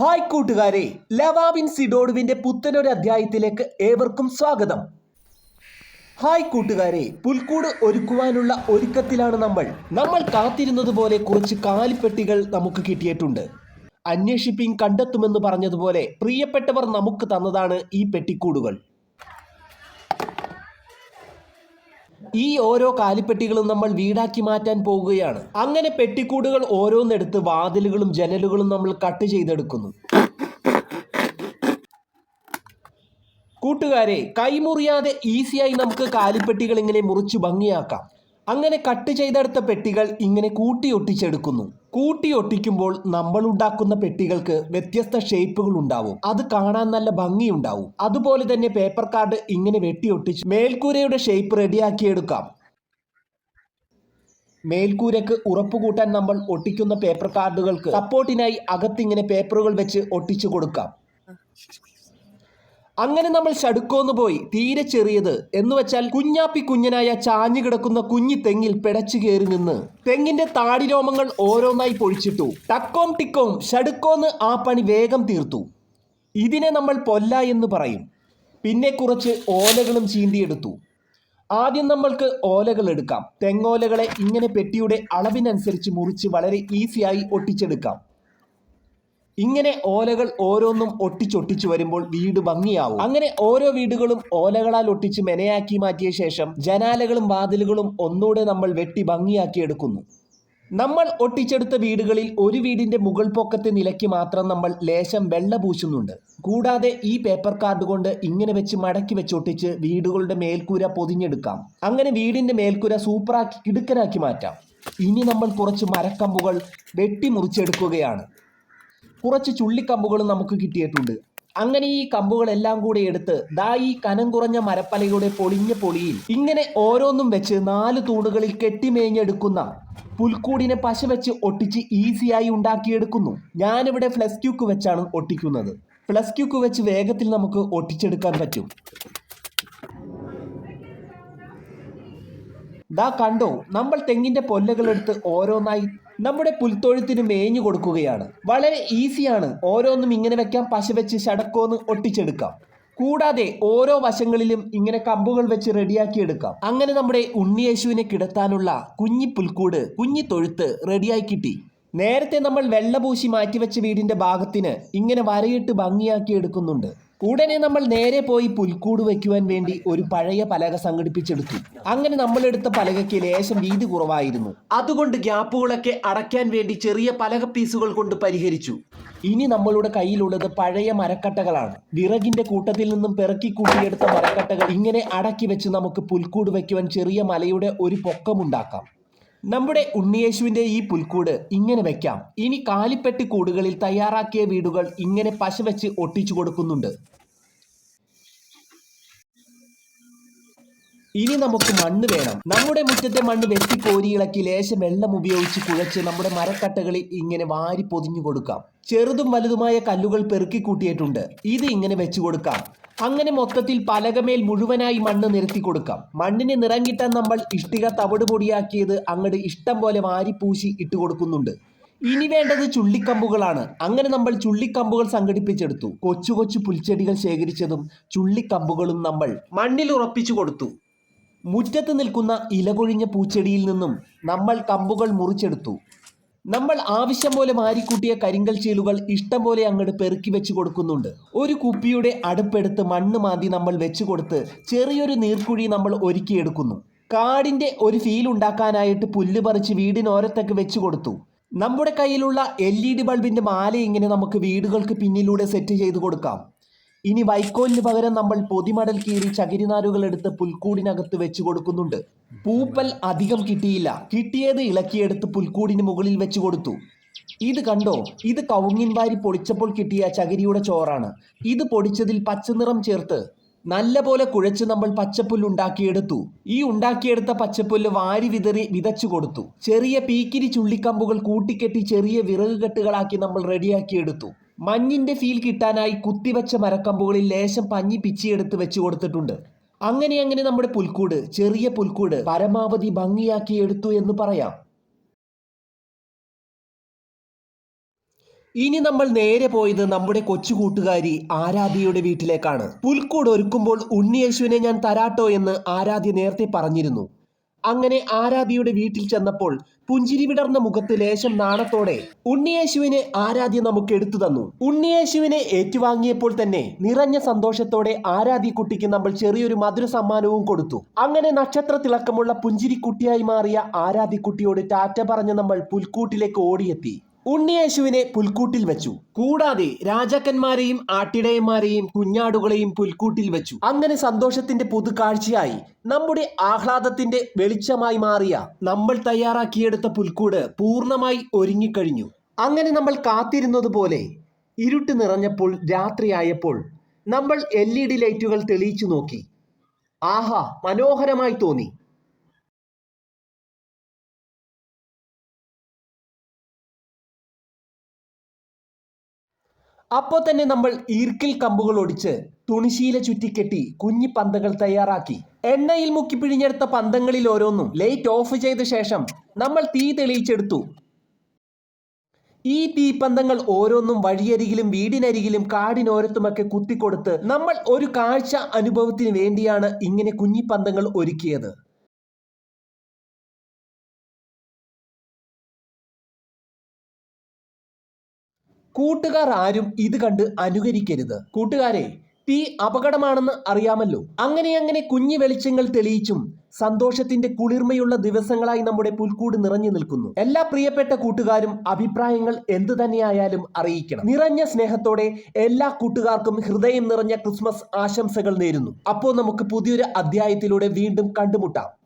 Hi കൂട്ടുകാരെ ലവാബിൻ സിഡോഡുവിന്റെ പുത്തനൊരു അധ്യായത്തിലേക്ക് ഏവർക്കും സ്വാഗതം. ഹായ് കൂട്ടുകാരെ പുൽക്കൂട് ഒരുക്കുവാനുള്ള ഒരുക്കത്തിലാണ് നമ്മൾ. നമ്മൾ കാത്തിരുന്നത് പോലെ കുറച്ച് കാലിപ്പെട്ടികൾ നമുക്ക് കിട്ടിയിട്ടുണ്ട്. അന്വേഷിപ്പിൻ കണ്ടെത്തുമെന്ന് പറഞ്ഞതുപോലെ പ്രിയപ്പെട്ടവർ നമുക്ക് തന്നതാണ് ഈ പെട്ടിക്കൂടുകൾ. ഈ ഓരോ കാലിപ്പെട്ടികളും നമ്മൾ വീടാക്കി മാറ്റാൻ പോകുകയാണ് അങ്ങനെ പെട്ടിക്കൂടുകൾ ഓരോന്നെടുത്ത് വാതിലുകളും ജനലുകളും നമ്മൾ കട്ട് ചെയ്തെടുക്കുന്നു. കൂട്ടുകാരെ കൈമുറിയാതെ ഈസിയായി നമുക്ക് കാലിപ്പെട്ടികൾ ഇങ്ങനെ മുറിച്ച് ഭംഗിയാക്കാം. അങ്ങനെ കട്ട് ചെയ്തെടുത്ത പെട്ടികൾ ഇങ്ങനെ കൂട്ടി ഒട്ടിച്ചെടുക്കുന്നു. കൂട്ടി ഒട്ടിക്കുമ്പോൾ നമ്മൾ ഉണ്ടാക്കുന്ന പെട്ടികൾക്ക് വ്യത്യസ്ത ഷേപ്പുകൾ ഉണ്ടാവും. അത് കാണാൻ നല്ല ഭംഗിയുണ്ടാവും. അതുപോലെ തന്നെ പേപ്പർ കാർഡ് ഇങ്ങനെ വെട്ടിയൊട്ടിച്ച് മേൽക്കൂരയുടെ ഷേപ്പ് റെഡിയാക്കിയെടുക്കാം മേൽക്കൂരക്ക് ഉറപ്പ് കൂട്ടാൻ നമ്മൾ ഒട്ടിക്കുന്ന പേപ്പർ കാർഡുകൾക്ക് സപ്പോർട്ടിനായി അകത്തിങ്ങനെ പേപ്പറുകൾ വെച്ച് ഒട്ടിച്ചു കൊടുക്കാം. അങ്ങനെ നമ്മൾ ഷടുക്കോന്ന് പോയി തീരെ ചെറിയത്. എന്ന് വെച്ചാൽ കുഞ്ഞാപ്പി കുഞ്ഞനായ ചാഞ്ഞു കിടക്കുന്ന കുഞ്ഞി തെങ്ങിൽ പിടച്ചു കയറി നിന്ന് തെങ്ങിന്റെ താടിരോമങ്ങൾ ഓരോന്നായി പൊഴിച്ചിട്ടു. ടക്കോം ടിക്കോം ഷടുക്കോന്ന് ആ പണി വേഗം തീർത്തു. ഇതിനെ നമ്മൾ പൊല്ല എന്ന് പറയും. പിന്നെ കുറച്ച് ഓലകളും ചീന്തിയെടുത്തു. ആദ്യം നമ്മൾക്ക് ഓലകൾ എടുക്കാം. തെങ്ങോലകളെ ഇങ്ങനെ പെട്ടിയുടെ അളവിനനുസരിച്ച് മുറിച്ച് വളരെ ഈസിയായി ഒട്ടിച്ചെടുക്കാം. ഇങ്ങനെ ഓലകൾ ഓരോന്നും ഒട്ടിച്ചൊട്ടിച്ചു വരുമ്പോൾ വീട് ഭംഗിയാവും. അങ്ങനെ ഓരോ വീടുകളും ഓലകളാൽ ഒട്ടിച്ച് മെനയാക്കി മാറ്റിയ ശേഷം ജനാലകളും വാതിലുകളും ഒന്നുകൂടെ നമ്മൾ വെട്ടി ഭംഗിയാക്കി എടുക്കുന്നു. നമ്മൾ ഒട്ടിച്ചെടുത്ത വീടുകളിൽ ഒരു വീടിന്റെ മുകൾ പൊക്കത്തെ നിലയ്ക്ക് മാത്രം നമ്മൾ ലേശം വെള്ള പൂശുന്നുണ്ട്. കൂടാതെ ഈ പേപ്പർ കാർഡ് കൊണ്ട് ഇങ്ങനെ വെച്ച് മടക്കി വെച്ച് ഒട്ടിച്ച് വീടുകളുടെ മേൽക്കൂര പൊതിഞ്ഞെടുക്കാം. അങ്ങനെ വീടിന്റെ മേൽക്കൂര സൂപ്പറാക്കി കിടുക്കനാക്കി മാറ്റാം. ഇനി നമ്മൾ കുറച്ച് മരക്കമ്പുകൾ വെട്ടി മുറിച്ചെടുക്കുകയാണ് കുറച്ച് ചുള്ളിക്കമ്പുകളും നമുക്ക് കിട്ടിയിട്ടുണ്ട്. അങ്ങനെ ഈ കമ്പുകളെല്ലാം കൂടി എടുത്ത് ദാ ഈ കനം കുറഞ്ഞ മരപ്പലയുടെ പൊളിഞ്ഞ പൊളിയിൽ ഇങ്ങനെ ഓരോന്നും വെച്ച് നാല് തൂണുകളിൽ കെട്ടിമേഞ്ഞെടുക്കുന്ന പുൽക്കൂടിനെ പശ വെച്ച് ഒട്ടിച്ച് ഈസിയായി ഉണ്ടാക്കിയെടുക്കുന്നു. ഞാനിവിടെ ഫ്ലസ് ക്യൂക്ക് വെച്ചാണ് ഒട്ടിക്കുന്നത്. ഫ്ലസ് ക്യൂക്ക് വെച്ച് വേഗത്തിൽ നമുക്ക് ഒട്ടിച്ചെടുക്കാൻ പറ്റും. ദാ കണ്ടോ നമ്മൾ തെങ്ങിന്റെ പൊല്ലകളെടുത്ത് ഓരോന്നായി നമ്മുടെ പുൽത്തൊഴുത്തിന് മേഞ്ഞു കൊടുക്കുകയാണ്. വളരെ ഈസിയാണ് ഓരോന്നും ഇങ്ങനെ വെക്കാം പശ വെച്ച് ശടക്കോന്ന് ഒട്ടിച്ചെടുക്കാം. കൂടാതെ ഓരോ വശങ്ങളിലും ഇങ്ങനെ കമ്പുകൾ വെച്ച് റെഡിയാക്കിയെടുക്കാം അങ്ങനെ നമ്മുടെ ഉണ്ണിയേശുവിനെ കിടത്താനുള്ള കുഞ്ഞി പുൽക്കൂട് കുഞ്ഞി തൊഴുത്ത് റെഡിയായി കിട്ടി. നേരത്തെ നമ്മൾ വെള്ളപൂശി മാറ്റിവെച്ച വീടിന്റെ ഭാഗത്തിന് ഇങ്ങനെ വരയിട്ട് ഭംഗിയാക്കി എടുക്കുന്നുണ്ട്. ഉടനെ നമ്മൾ നേരെ പോയി പുൽക്കൂട് വയ്ക്കുവാൻ വേണ്ടി ഒരു പഴയ പലക സംഘടിപ്പിച്ചെടുത്തു. അങ്ങനെ നമ്മൾ എടുത്ത പലകയ്ക്ക് ലേശം വീതി കുറവായിരുന്നു. അതുകൊണ്ട് ഗ്യാപ്പുകളൊക്കെ അടയ്ക്കാൻ വേണ്ടി ചെറിയ പലക പീസുകൾ കൊണ്ട് പരിഹരിച്ചു. ഇനി നമ്മളുടെ കയ്യിലുള്ളത് പഴയ മരക്കട്ടകളാണ്. വിറകിന്റെ കൂട്ടത്തിൽ നിന്നും പിറക്കി കൂട്ടിയെടുത്ത മരക്കട്ടകൾ ഇങ്ങനെ അടക്കി വെച്ച് നമുക്ക് പുൽക്കൂട് വയ്ക്കുവാൻ ചെറിയ മലയുടെ ഒരു പൊക്കമുണ്ടാക്കാം. നമ്മുടെ ഉണ്ണിയേശുവിന്റെ ഈ പുൽക്കൂട് ഇങ്ങനെ വെക്കാം. ഇനി കാലിപ്പെട്ടി കൂടുകളിൽ തയ്യാറാക്കിയ വീടുകൾ ഇങ്ങനെ പശ വെച്ച് ഒട്ടിച്ചു കൊടുക്കുന്നുണ്ട്. ഇനി നമുക്ക് മണ്ണ് വേണം. നമ്മുടെ മുറ്റത്തെ മണ്ണ് വെട്ടി കോരിയിളക്കി ലേശം വെള്ളം ഉപയോഗിച്ച് കുഴച്ച് നമ്മുടെ മരക്കട്ടകളിൽ ഇങ്ങനെ വാരി പൊതിഞ്ഞു കൊടുക്കാം. ചെറുതും വലുതുമായ കല്ലുകൾ പെറുക്കി കൂട്ടിയിട്ടുണ്ട്. ഇത് ഇങ്ങനെ വെച്ചു കൊടുക്കാം. അങ്ങനെ മൊത്തത്തിൽ പലകമേൽ മുഴുവനായി മണ്ണ് നിരത്തി കൊടുക്കാം. മണ്ണിന് നിറം കിട്ടാൻ നമ്മൾ ഇഷ്ടിക തവിട് പൊടിയാക്കിയത് അങ്ങോട്ട് ഇഷ്ടം പോലെ വാരിപ്പൂശി ഇട്ട് കൊടുക്കുന്നുണ്ട്. ഇനി വേണ്ടത് ചുള്ളിക്കമ്പുകളാണ്. അങ്ങനെ നമ്മൾ ചുള്ളിക്കമ്പുകൾ സംഘടിപ്പിച്ചെടുത്തു. കൊച്ചു കൊച്ചു പുൽച്ചെടികൾ ശേഖരിച്ചതും ചുള്ളിക്കമ്പുകളും നമ്മൾ മണ്ണിൽ ഉറപ്പിച്ചു കൊടുത്തു. മുറ്റത്ത് നിൽക്കുന്ന ഇലകൊഴിഞ്ഞ പൂച്ചെടിയിൽ നിന്നും നമ്മൾ കമ്പുകൾ മുറിച്ചെടുത്തു. നമ്മൾ ആവശ്യം പോലെ മാരിക്കൂട്ടിയ കരിങ്കൽ ചീലുകൾ ഇഷ്ടം പോലെ അങ്ങോട്ട് പെറുക്കി വെച്ച് കൊടുക്കുന്നുണ്ട്. ഒരു കുപ്പിയുടെ അടുപ്പെടുത്ത് മണ്ണ് മാന്തി നമ്മൾ വെച്ച് കൊടുത്ത് ചെറിയൊരു നീർക്കുഴി നമ്മൾ ഒരുക്കിയെടുക്കുന്നു കാടിന്റെ ഒരു ഫീൽ ഉണ്ടാക്കാനായിട്ട് പുല്ല് പറിച്ച് വീടിനോരത്തൊക്കെ വെച്ച് കൊടുത്തു. നമ്മുടെ കയ്യിലുള്ള എൽ ഇ ഡി ബൾബിന്റെ മാല ഇങ്ങനെ നമുക്ക് വീടുകൾക്ക് പിന്നിലൂടെ സെറ്റ് ചെയ്ത് കൊടുക്കാം. ഇനി വൈക്കോലിന് പകരം നമ്മൾ പൊതിമടൽ കീറി ചകിരിനാരുകൾ എടുത്ത് പുൽക്കൂടിനകത്ത് വെച്ച് കൊടുക്കുന്നുണ്ട്. പൂപ്പൽ അധികം കിട്ടിയില്ല. കിട്ടിയത് ഇളക്കിയെടുത്ത് പുൽക്കൂടിന് മുകളിൽ വെച്ച് കൊടുത്തു. ഇത് കണ്ടോ? ഇത് കവുങ്ങിൻ വാരി പൊളിച്ചപ്പോൾ കിട്ടിയ ചകിരിയുടെ ചോറാണ്. ഇത് പൊടിച്ചതിൽ പച്ചനിറം ചേർത്ത് നല്ല പോലെ കുഴച്ച് നമ്മൾ പച്ചപ്പുല്ല് ഉണ്ടാക്കിയെടുത്തു. ഈ ഉണ്ടാക്കിയെടുത്ത പച്ചപ്പുല്ല് വാരി വിതറി വിതച്ചു കൊടുത്തു. ചെറിയ പീക്കിരി ചുള്ളിക്കമ്പുകൾ കൂട്ടിക്കെട്ടി ചെറിയ വിറക് കെട്ടുകളാക്കി നമ്മൾ റെഡിയാക്കിയെടുത്തു. മഞ്ഞിന്റെ ഫീൽ കിട്ടാനായി കുത്തിവെച്ച മരക്കമ്പുകളിൽ ലേശം പഞ്ഞി പിച്ചിയെടുത്ത് വെച്ചു കൊടുത്തിട്ടുണ്ട്. അങ്ങനെ അങ്ങനെ നമ്മുടെ പുൽക്കൂട് ചെറിയ പുൽക്കൂട് പരമാവധി ഭംഗിയാക്കി എടുത്തു എന്ന് പറയാം. ഇനി നമ്മൾ നേരെ പോയത് നമ്മുടെ കൊച്ചു കൂട്ടുകാരി ആരാധ്യയുടെ വീട്ടിലേക്കാണ്. പുൽക്കൂട് ഒരുക്കുമ്പോൾ ഉണ്ണിയേശുവിനെ ഞാൻ തരാട്ടോ എന്ന് ആരാധ്യ നേരത്തെ പറഞ്ഞിരുന്നു. അങ്ങനെ ആരാധ്യയുടെ വീട്ടിൽ ചെന്നപ്പോൾ പുഞ്ചിരി വിടർന്ന മുഖത്ത് ലേശം നാണത്തോടെ ഉണ്ണിയേശുവിനെ ആരാധ്യ നമുക്ക് എടുത്തു തന്നു. ഉണ്ണിയേശുവിനെ ഏറ്റുവാങ്ങിയപ്പോൾ തന്നെ നിറഞ്ഞ സന്തോഷത്തോടെ ആരാധ്യ കുട്ടിക്ക് നമ്മൾ ചെറിയൊരു മധുര സമ്മാനവും കൊടുത്തു. അങ്ങനെ നക്ഷത്ര തിളക്കമുള്ള പുഞ്ചിരി കുട്ടിയായി മാറിയ ആരാധ്യ കുട്ടിയോട് ടാറ്റ പറഞ്ഞ് നമ്മൾ പുൽക്കൂട്ടിലേക്ക് ഓടിയെത്തി. ഉണ്ണിയേശുവിനെ പുൽക്കൂട്ടിൽ വെച്ചു. കൂടാതെ രാജാക്കന്മാരെയും ആട്ടിടയന്മാരെയും കുഞ്ഞാടുകളെയും പുൽക്കൂട്ടിൽ വെച്ചു. അങ്ങനെ സന്തോഷത്തിന്റെ പുതുകാഴ്ചയായി നമ്മുടെ ആഹ്ലാദത്തിന്റെ വെളിച്ചമായി മാറിയ നമ്മൾ തയ്യാറാക്കിയെടുത്ത പുൽക്കൂട് പൂർണമായി ഒരുങ്ങിക്കഴിഞ്ഞു. അങ്ങനെ നമ്മൾ കാത്തിരുന്നത് പോലെ ഇരുട്ട് നിറഞ്ഞപ്പോൾ രാത്രിയായപ്പോൾ നമ്മൾ എൽ ഇ ഡി ലൈറ്റുകൾ തെളിയിച്ചു നോക്കി. ആഹാ മനോഹരമായി തോന്നി. അപ്പോൾ തന്നെ നമ്മൾ ഈർക്കിൽ കമ്പുകൾ ഒടിച്ച് തുണിശീല ചുറ്റിക്കെട്ടി കുഞ്ഞി പന്തകൾ തയ്യാറാക്കി. എണ്ണയിൽ മുക്കി പിഴിഞ്ഞെടുത്ത പന്തങ്ങളിൽ ഓരോന്നും ലൈറ്റ് ഓഫ് ചെയ്ത ശേഷം നമ്മൾ തീ തെളിയിച്ചെടുത്തു. ഈ തീപ്പന്തങ്ങൾ ഓരോന്നും വഴിയരികിലും വീടിനരികിലും കാടിനോരത്തുമൊക്കെ കുത്തിക്കൊടുത്ത് നമ്മൾ ഒരു കാഴ്ച അനുഭവത്തിന് വേണ്ടിയാണ് ഇങ്ങനെ കുഞ്ഞിപ്പന്തങ്ങൾ ഒരുക്കിയത്. കൂട്ടുകാർ ആരും ഇത് കണ്ട് അനുകരിക്കരുത്. കൂട്ടുകാരെ തീ അപകടമാണെന്ന് അറിയാമല്ലോ. അങ്ങനെ അങ്ങനെ കുഞ്ഞു വെളിച്ചങ്ങൾ തെളിയിച്ചും സന്തോഷത്തിന്റെ കുളിർമയുള്ള ദിവസങ്ങളായി നമ്മുടെ പുൽക്കൂട് നിറഞ്ഞു നിൽക്കുന്നു. എല്ലാ പ്രിയപ്പെട്ട കൂട്ടുകാരും അഭിപ്രായങ്ങൾ എന്തു തന്നെയായാലും അറിയിക്കണം. നിറഞ്ഞ സ്നേഹത്തോടെ എല്ലാ കൂട്ടുകാർക്കും ഹൃദയം നിറഞ്ഞ ക്രിസ്മസ് ആശംസകൾ നേരുന്നു. അപ്പോൾ നമുക്ക് പുതിയൊരു അധ്യായത്തിലൂടെ വീണ്ടും കണ്ടുമുട്ടാം.